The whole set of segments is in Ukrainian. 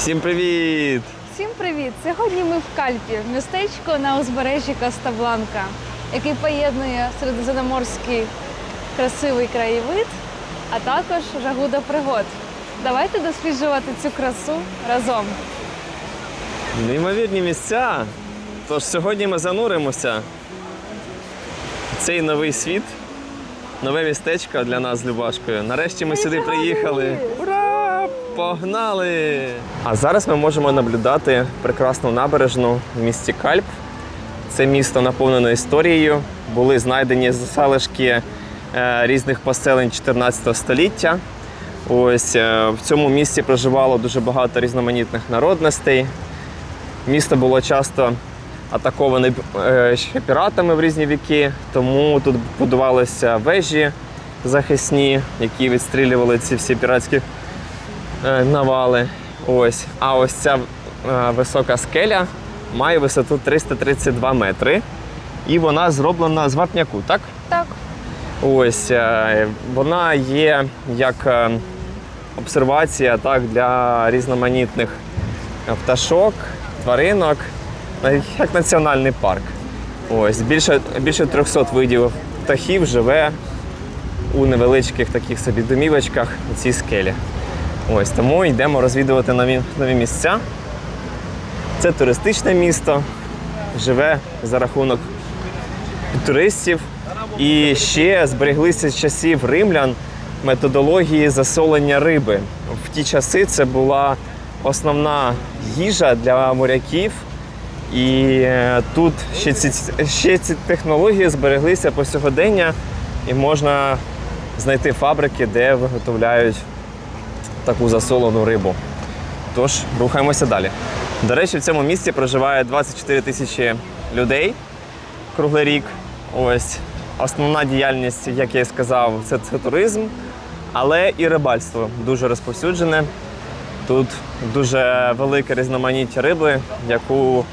Всім привіт! Всім привіт! Сьогодні ми в Кальпі, містечко на узбережжі Коста-Бланка, який поєднує середземноморський красивий краєвид, а також жагу до пригод. Давайте досліджувати цю красу разом. Неймовірні місця. Тож сьогодні ми зануримося в цей новий світ, нове містечко для нас з Любашкою. Нарешті ми сюди приїхали. Погнали! А зараз ми можемо наблюдати прекрасну набережну в місті Кальп. Це місто наповнено історією. Були знайдені залишки е, різних поселень 14 століття. Ось е, в цьому місті проживало дуже багато різноманітних народностей. Місто було часто атаковане е, ще піратами в різні віки, тому тут будувалися вежі захисні, які відстрілювали ці всі піратські навали. Ось. А ось ця е, висока скеля має висоту 332 метри. І вона зроблена з вапняку, так? Так, Ось е, вона є як е, обсервація так, для різноманітних е, пташок, тваринок, е, як національний парк. Ось більше, більше 300 видів птахів живе у невеличких таких собі домівочках у цій скелі. Ось тому йдемо розвідувати нові, нові місця. Це туристичне місто, живе за рахунок туристів. І ще збереглися з часів римлян методології засолення риби. В ті часи це була основна їжа для моряків. І е, тут ще ці, ще ці технології збереглися по сьогодення, і можна знайти фабрики, де виготовляють таку засолену рибу. Тож рухаємося далі. До речі, в цьому місті проживає 24 тисячі людей круглий рік. Ось основна діяльність, як я і сказав, це, це туризм, але і рибальство дуже розповсюджене. Тут дуже велике різноманіття риби, яку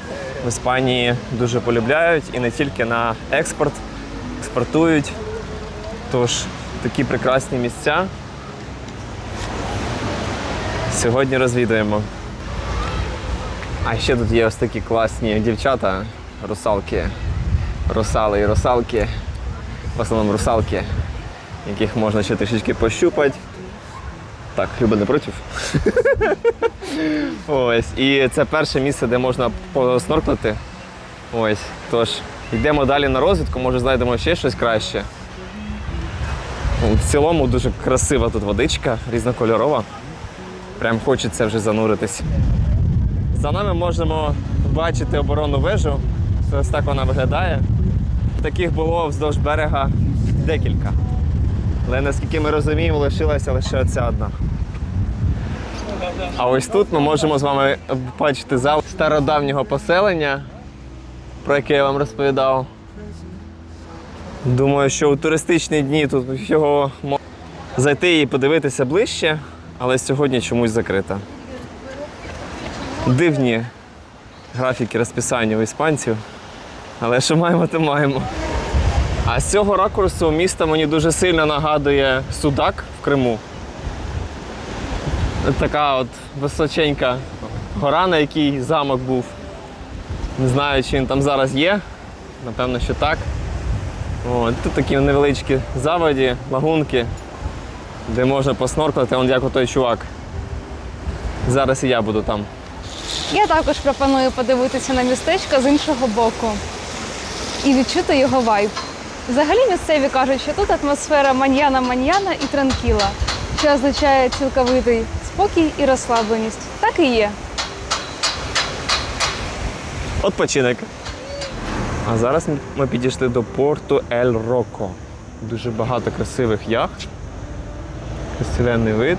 в Іспанії дуже полюбляють і не тільки на експорт, експортують. Тож такі прекрасні місця. Сьогодні розвідуємо. А ще тут є ось такі класні дівчата, русалки, русали і русалки, в основному русалки, яких можна ще трішечки пощупати. Так, Люба не проти? Ось. І це перше місце, де можна поснорклити. Ось. Тож, йдемо далі на розвідку, може знайдемо ще щось краще. В цілому дуже красива тут водичка, різнокольорова. Прям хочеться вже зануритись. За нами можемо бачити оборонну вежу. Ось так вона виглядає. Таких було вздовж берега декілька. Але наскільки ми розуміємо, лишилася лише ця одна. А ось тут ми можемо з вами бачити зал стародавнього поселення, про яке я вам розповідав. Думаю, що у туристичні дні тут його можна зайти і подивитися ближче, але сьогодні чомусь закрита. Дивні графіки розписання у іспанців. Але що маємо, то маємо. А з цього ракурсу місто мені дуже сильно нагадує Судак в Криму. Така от височенька гора, на якій замок був. Не знаю, чи він там зараз є. Напевно, що так. От, тут такі невеличкі заводі, лагунки, де можна поснорклити, он як отой чувак. Зараз і я буду там. я також пропоную подивитися на містечко з іншого боку і відчути його вайб. Взагалі місцеві кажуть, що тут атмосфера маньяна-маньяна і транкіла, що означає цілковитий спокій і розслабленість. Так і є. Отпочинок. А зараз ми- ми підійшли до порту Ель Роко. Дуже багато красивих яхт. Красивенний вид.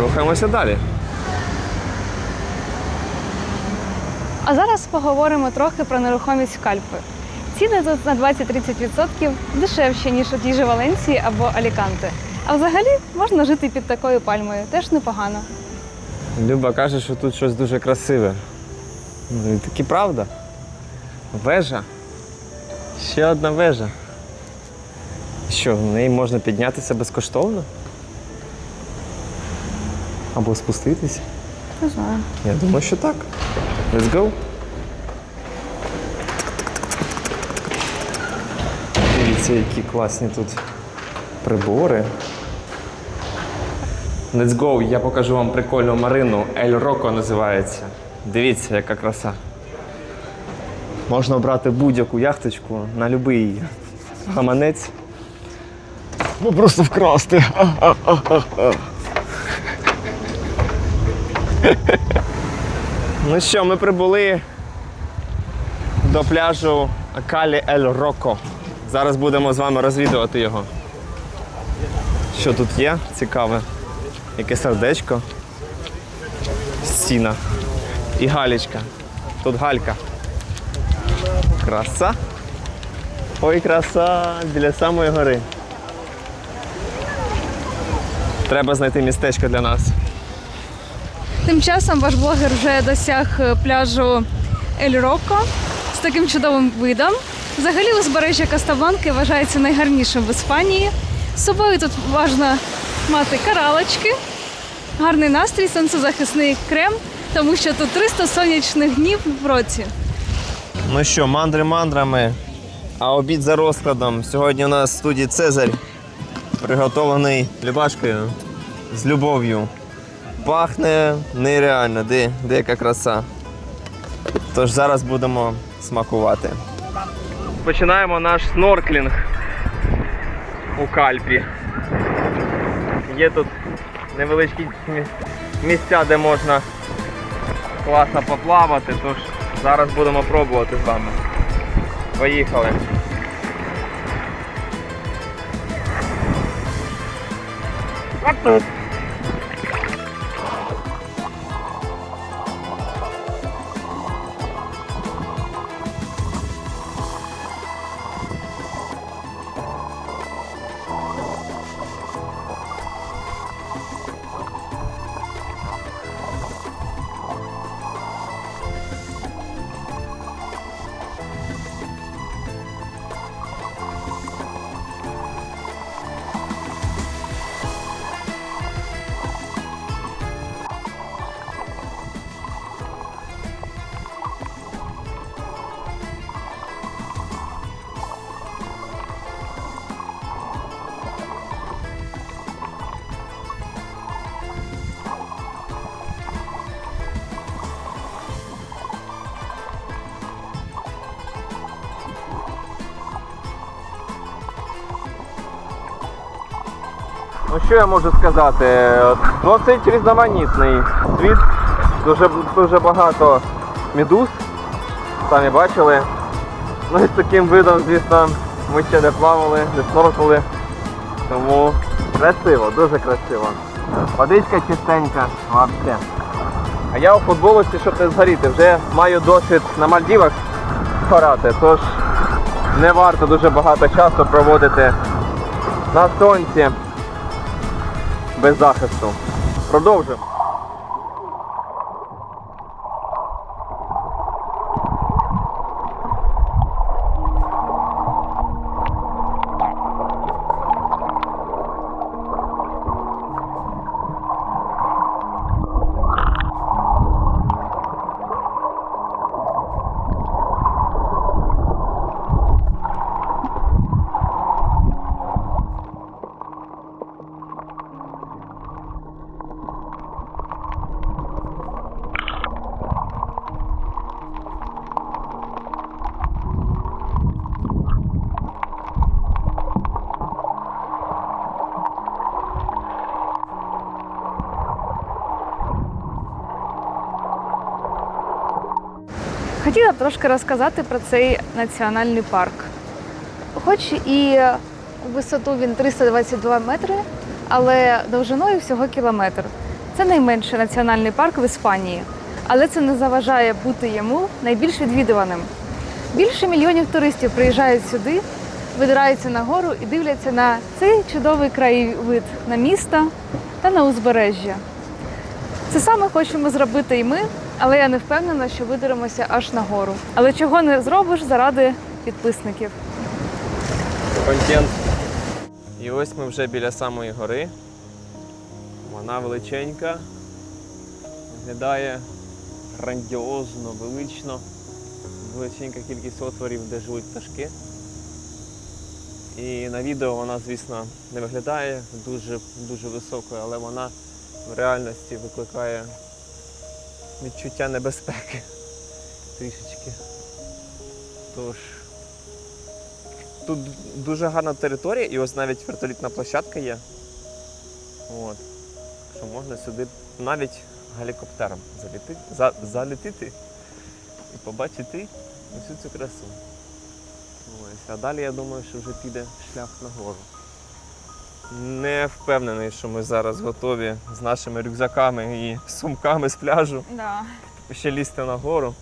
Рухаємося далі. А зараз поговоримо трохи про нерухомість в Кальпи. Ціни тут на 20-30% дешевші, ніж у тій же Валенції або Аліканте. А взагалі можна жити під такою пальмою, теж непогано. Люба каже, що тут щось дуже красиве. Ну, і таки правда. Вежа. Ще одна вежа. Що, в неї можна піднятися безкоштовно? Або спуститись. Не знаю. Я думаю, що так. Let's go. Дивіться, які класні тут прибори. Let's go, я покажу вам прикольну марину. Ель Роко називається. Дивіться, яка краса. Можна обрати будь-яку яхточку на будь-який гаманець. Ну просто вкрасти. Ну що, ми прибули до пляжу Акалі Ель Роко. Зараз будемо з вами розвідувати його. Що тут є? Цікаве. Яке сердечко. Стіна. І галічка. Тут галька. Краса. Ой, краса біля самої гори. Треба знайти містечко для нас. Тим часом ваш блогер вже досяг е, пляжу Ель Роко з таким чудовим видом. Взагалі узбережжя Кастабланки вважається найгарнішим в Іспанії. З собою тут важливо мати каралочки, гарний настрій, сонцезахисний крем, тому що тут 300 сонячних днів в році. Ну що, мандри мандрами, а обід за розкладом. Сьогодні у нас в студії Цезарь, приготований Любашкою з любов'ю. Пахне нереально, де, де яка краса. Тож зараз будемо смакувати. Починаємо наш снорклінг у Кальпі. Є тут невеличкі місця, де можна класно поплавати, тож зараз будемо пробувати з вами. Поїхали. Ну що я можу сказати? Досить різноманітний світ. Дуже, дуже багато медуз. Самі бачили. Ну і з таким видом, звісно, ми ще не плавали, не сноркали. Тому красиво, дуже красиво. Водичка чистенька, вообще. А я у футболочці, щоб не згоріти, вже маю досвід на Мальдівах грати, тож не варто дуже багато часу проводити на сонці без захисту. Продовжуємо. Хотіла б трошки розказати про цей національний парк. Хоч і висоту він 322 метри, але довжиною всього кілометр. Це найменший національний парк в Іспанії, але це не заважає бути йому найбільш відвідуваним. Більше мільйонів туристів приїжджають сюди, видираються на гору і дивляться на цей чудовий краєвид на міста та на узбережжя. Це саме хочемо зробити і ми, але я не впевнена, що видеремося аж на гору. Але чого не зробиш заради підписників. Контент. І ось ми вже біля самої гори. Вона величенька, Виглядає грандіозно, велично. Величенька кількість отворів, де живуть пташки. І на відео вона, звісно, не виглядає дуже, дуже високою, але вона в реальності викликає відчуття небезпеки трішечки. Тож тут дуже гарна територія, і ось навіть вертолітна площадка є. От. Що можна сюди навіть гелікоптером заліти, за, залітити і побачити усю цю красу. Ось. А далі я думаю, що вже піде шлях нагору. Не впевнений, що ми зараз готові з нашими рюкзаками і сумками з пляжу Да. ще лізти нагору.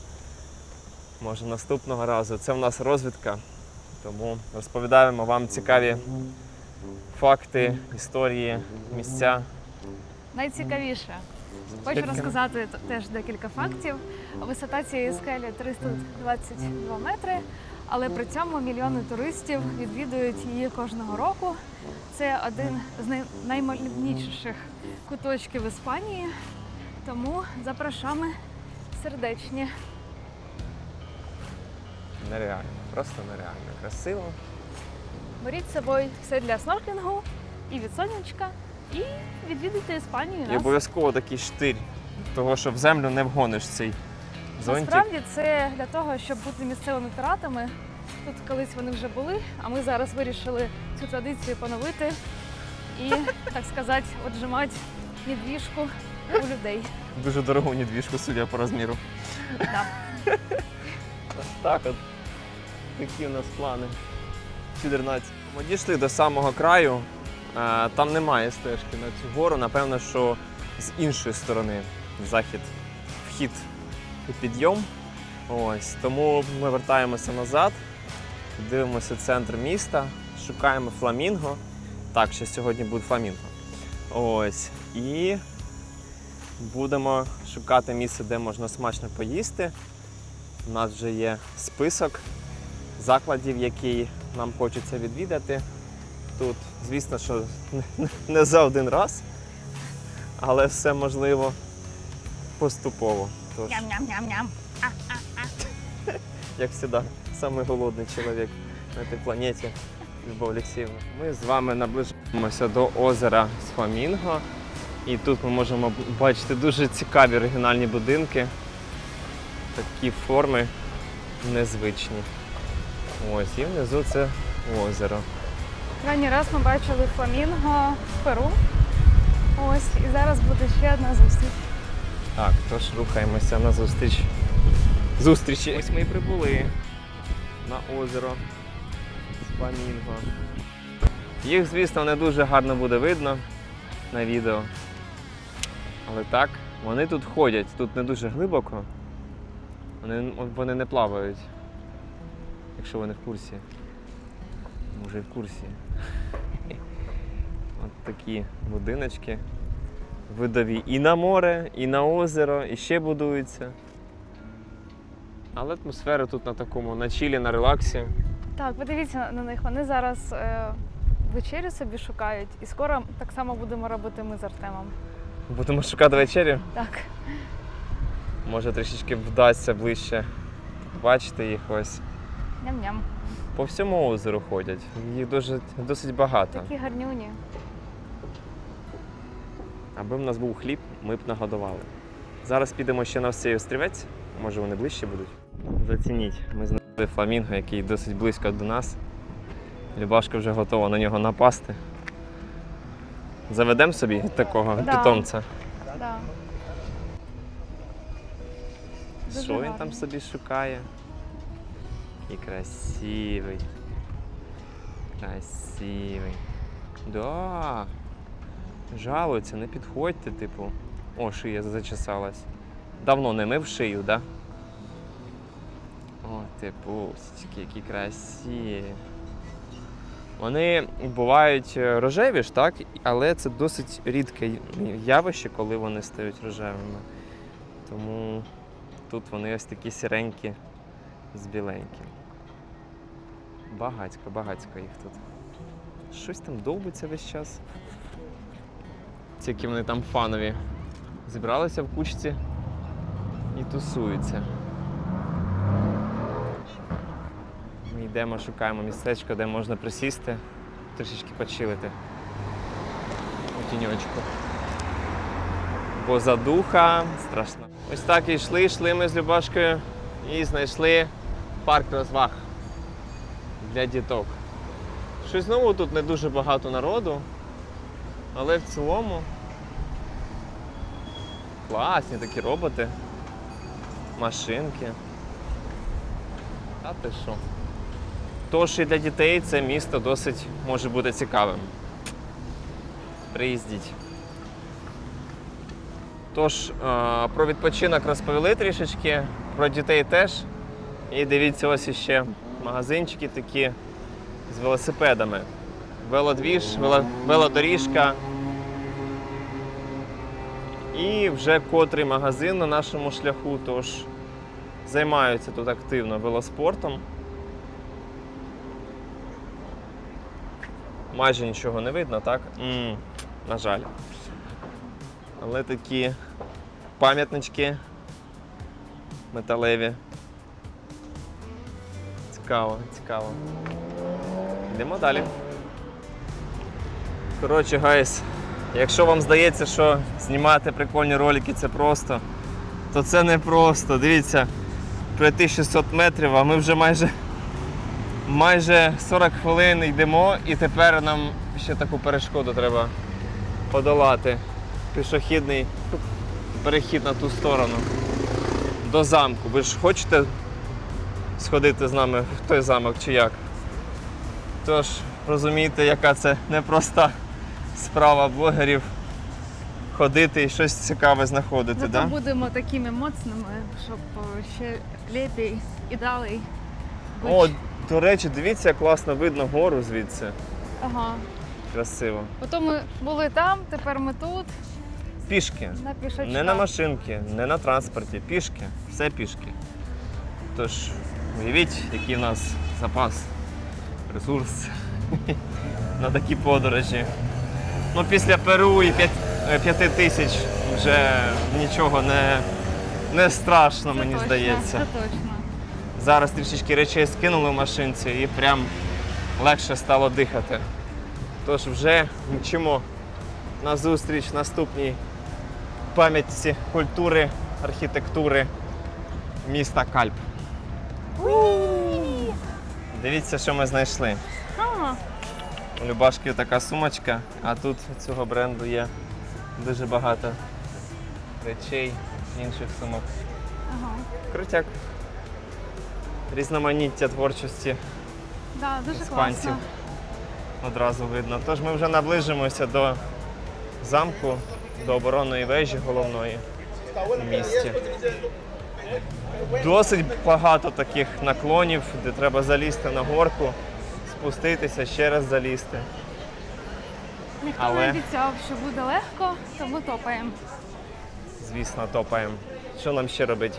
Може наступного разу. Це в нас розвідка, тому розповідаємо вам цікаві факти, історії, місця. Найцікавіше. Хочу розказати теж декілька фактів. Висота цієї скелі 322 метри, але при цьому мільйони туристів відвідують її кожного року. Це один з най- наймальовничіших куточків Іспанії, тому запрошами сердечні. Нереально, просто нереально. Красиво. Беріть з собою все для снорклінгу і від сонячка, і відвідуйте Іспанію. І Нас. обов'язково такий штирь, того що в землю не вгониш цей зонтик. Насправді це для того, щоб бути місцевими піратами. Тут колись вони вже були, а ми зараз вирішили цю традицію поновити і, так сказати, отжимати недвіжку у людей. Дуже дорогу недвіжку, судя по розміру. Да. Ось так от. Такі у нас плани. Чудернадцять. Ми дійшли до самого краю. Е, Там немає стежки на цю гору. Напевно, що з іншої сторони захід, вхід і підйом. Ось. Тому ми вертаємося назад, дивимося центр міста, шукаємо фламінго. Так, ще сьогодні буде фламінго. Ось. І будемо шукати місце, де можна смачно поїсти. У нас вже є список закладів, які нам хочеться відвідати. Тут, звісно, що не за один раз, але все можливо поступово. Тож, Ням-ням-ням-ням. як завжди, самий голодний чоловік на цій планеті, Любов Олексіївна. Ми з вами наближаємося до озера Сфамінго. І тут ми можемо бачити дуже цікаві оригінальні будинки. Такі форми незвичні. Ось, і внизу це озеро. Крайній раз ми бачили фламінго в Перу. Ось, і зараз буде ще одна зустріч. Так, тож рухаємося на зустріч. Зустрічі. Ось ми і прибули на озеро Фламінго. Їх, звісно, не дуже гарно буде видно на відео. Але так, вони тут ходять, тут не дуже глибоко. Вони, вони не плавають. Якщо ви не в курсі. Може і в курсі. От такі будиночки видові і на море, і на озеро, і ще будуються. Але атмосфера тут на такому, на чілі, на релаксі. Так, подивіться на них. Вони зараз е, вечерю собі шукають, і скоро так само будемо робити ми з Артемом. Будемо шукати вечерю. Так. Може трішечки вдасться ближче бачити їх ось. Ням-ням. По всьому озеру ходять. Їх дуже, досить багато. Такі гарнюні. Аби в нас був хліб, ми б нагодували. Зараз підемо ще на цей острівець, може вони ближче будуть. Зацініть, ми знайшли фламінго, який досить близько до нас. Любашка вже готова на нього напасти. Заведемо собі такого Да. питомця. Да. Що він там собі шукає? І красивий. Красивий. Да. Жалується, не підходьте, типу. О, шия зачесалась. Давно не мив шию, да? О, ти пусечки, які красиві. Вони бувають е, рожеві ж, так? Але це досить рідке явище, коли вони стають рожевими. Тому Тут вони ось такі сіренькі з біленьким. Багацько, багацько їх тут. Щось там довбиться весь час. Ці які вони там фанові. Зібралися в кучці і тусуються. Ми йдемо, шукаємо містечко, де можна присісти, трішечки почилити у тіньочку. Бо задуха страшна. Ось так і йшли, йшли ми з Любашкою і знайшли парк розваг для діток. Щось знову тут не дуже багато народу, але в цілому класні такі роботи, машинки. Та ти що? Тож і для дітей це місто досить може бути цікавим. Приїздіть. Тож, е, про відпочинок розповіли трішечки, про дітей теж. І дивіться, ось іще магазинчики такі з велосипедами. Велодвіж, велодоріжка. І вже котрий магазин на нашому шляху, тож займаються тут активно велоспортом. Майже нічого не видно, так? м на жаль. Але такі пам'ятнички металеві. Цікаво, цікаво. Йдемо далі. Коротше, гайс, якщо вам здається, що знімати прикольні ролики це просто, то це не просто. Дивіться, пройти 600 метрів, а ми вже майже, майже 40 хвилин йдемо і тепер нам ще таку перешкоду треба подолати. Пішохідний перехід на ту сторону. До замку. Ви ж хочете сходити з нами в той замок чи як? Тож розумієте, яка це непроста справа блогерів ходити і щось цікаве знаходити, Зато да? будемо такими моцними, щоб е, ще ліпій і далі. бути. О, до речі, дивіться, як класно видно гору звідси. Ага. Красиво. Потім ми були там, тепер ми тут, Пішки. на. Не на машинки, не на транспорті, пішки, все пішки. Тож, уявіть, який в нас запас, ресурс на такі подорожі. Ну, після Перу і п'ять- е, п'яти тисяч вже нічого не, не страшно, Це мені точно, здається. Це точно. Зараз трішечки речей скинули в машинці і прям легше стало дихати. Тож вже мчимо на зустріч наступній пам'ятці культури, архітектури міста Кальп. Дивіться, що ми знайшли. У Любашки така сумочка, а тут цього бренду є дуже багато речей, інших сумок. Ага. Крутяк. Різноманіття творчості Да, дуже Іспанців. класно. одразу видно. Тож ми вже наближимося до замку, до оборонної вежі головної в місті. Досить багато таких наклонів, де треба залізти на горку, спуститися, ще раз залізти. Ніхто Але- не обіцяв, що буде легко, тому топаємо. Звісно, топаємо. Що нам ще робити?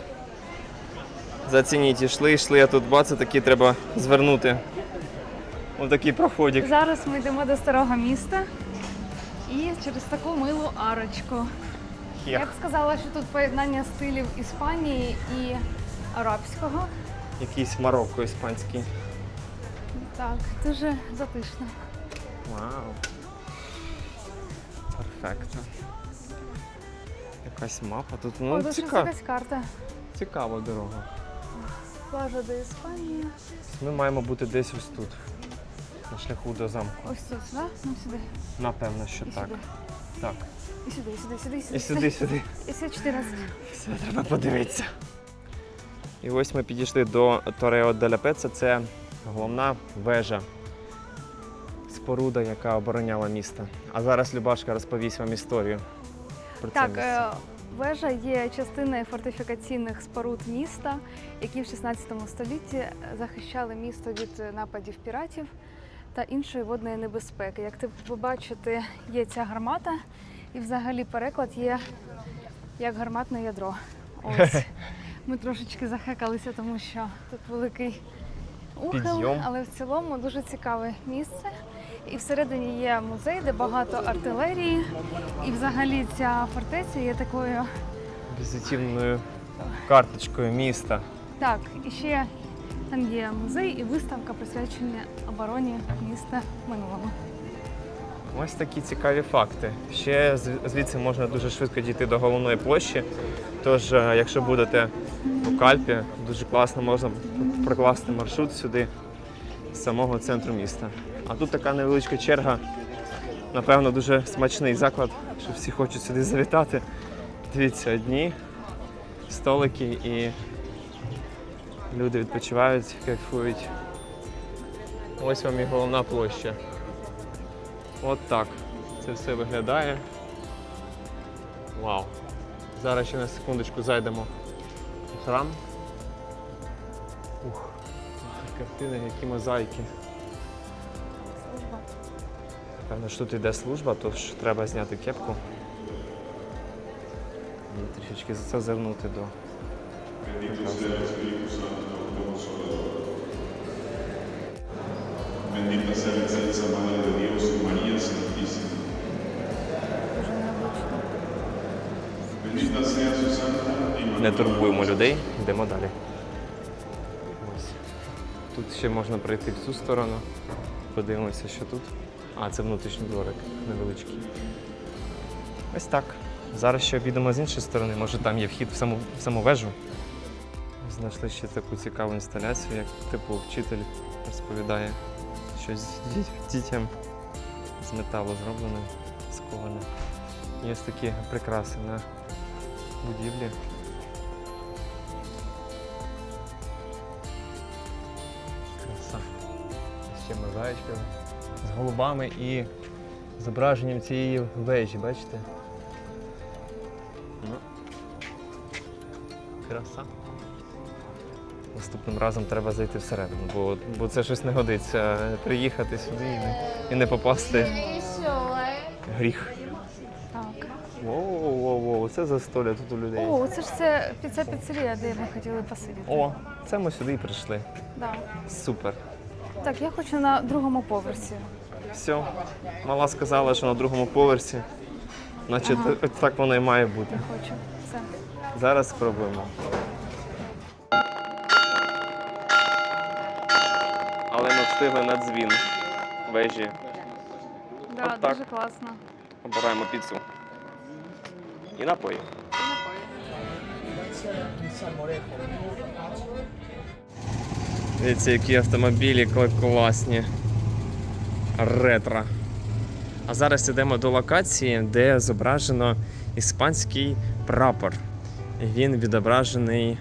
Зацініть, йшли, йшли, а тут бац, такі треба звернути. Ось такий проходик. Зараз ми йдемо до старого міста і через таку милу арочку. Я б сказала, що тут поєднання стилів Іспанії і арабського. Якийсь Марокко іспанський. Так, дуже затишно. Вау. Перфектно. Якась мапа тут. О, Ну, тут щось цікаво. якась карта. Цікава дорога. Плажа до Іспанії. Ми маємо бути десь ось тут. На шляху до замку. Ось тут, да? Ну сюди. Напевно, що І так. сюди. Так. І сюди, і сюди, і сюди, і сюди. І сюди, сюди. І сюди 14. Все, треба подивитися. І ось ми підійшли до Торео деля Пеца. Це головна вежа, споруда, яка обороняла місто. А зараз Любашка розповість вам історію про це Так, місце. е, вежа є частиною фортифікаційних споруд міста, які в 16 столітті захищали місто від нападів піратів та іншої водної небезпеки. Як ти ви бачите, є ця гармата, і взагалі переклад є як гарматне ядро. Ось. Ми трошечки захекалися, тому що тут великий ухил, але в цілому дуже цікаве місце. І всередині є музей, де багато артилерії. І взагалі ця фортеця є такою Візитівною карточкою міста. Так, і ще там є музей і виставка присвячена обороні міста минулому. Ось такі цікаві факти. Ще звідси можна дуже швидко дійти до головної площі. Тож, е, якщо будете у Кальпі, дуже класно можна прокласти маршрут сюди з самого центру міста. А тут така невеличка черга. Напевно, дуже смачний заклад, що всі хочуть сюди завітати. Дивіться, одні столики і люди відпочивають, кайфують. Ось вам і головна площа. От так. Це все виглядає. Вау. Зараз ще на секундочку зайдемо в храм. Ух, картини, які мозаїки. Служба. Певно, що тут йде служба, тож треба зняти кепку. І трішечки за це звернути до. Bendita sea la excelsa Madre de Dios, María Santísima. Bendita sea su santa Не турбуємо людей, йдемо далі. Ось. Тут ще можна пройти в цю сторону. Подивимося, що тут. А, це внутрішній дворик невеличкий. Ось так. Зараз ще обійдемо з іншої сторони, може там є вхід в саму, в саму вежу. Знайшли ще таку цікаву інсталяцію, як типу вчитель розповідає щось дітям з металу зроблене, сковане. Є ось такі прикраси на будівлі. Краса. Ще мозаїчка з голубами і зображенням цієї вежі, бачите? Ну. Краса. Наступним разом треба зайти всередину, бо, бо це щось не годиться. Приїхати сюди і не, і не попасти. Гріх. Так. Воу, воу, воу, це за столя тут у людей. О, це ж це піца піцерія, де ми хотіли посидіти. О, це ми сюди і прийшли. Да. Супер. Так, я хочу на другому поверсі. Все. Мала сказала, що на другому поверсі. Значить, Ага. так воно і має бути. Я хочу. Все. Зараз спробуємо. Встигли на дзвін вежі. Да, От так. дуже класно. Обираємо піцу. І напої. Дивіться, які автомобілі класні. Ретро. А зараз йдемо до локації, де зображено іспанський прапор. Він відображений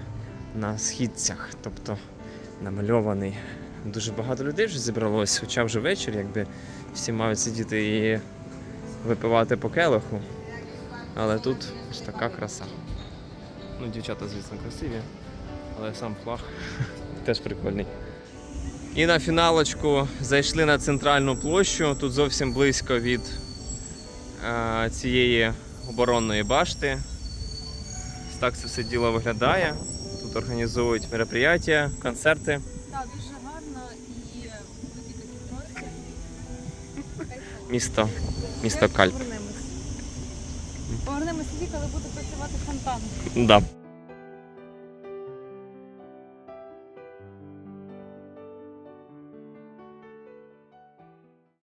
на східцях, тобто намальований. Дуже багато людей вже зібралось, хоча вже вечір, якби всі мають сидіти і випивати по келиху. Але тут ось така краса. Ну, дівчата, звісно, красиві, але сам флаг теж прикольний. І на фіналочку зайшли на центральну площу. Тут зовсім близько від е, цієї оборонної башти. Так це все діло виглядає. Тут організовують мероприятия, концерти. Місто, місто Кальп. Повернемось тоді, коли буде працювати фонтан. Да.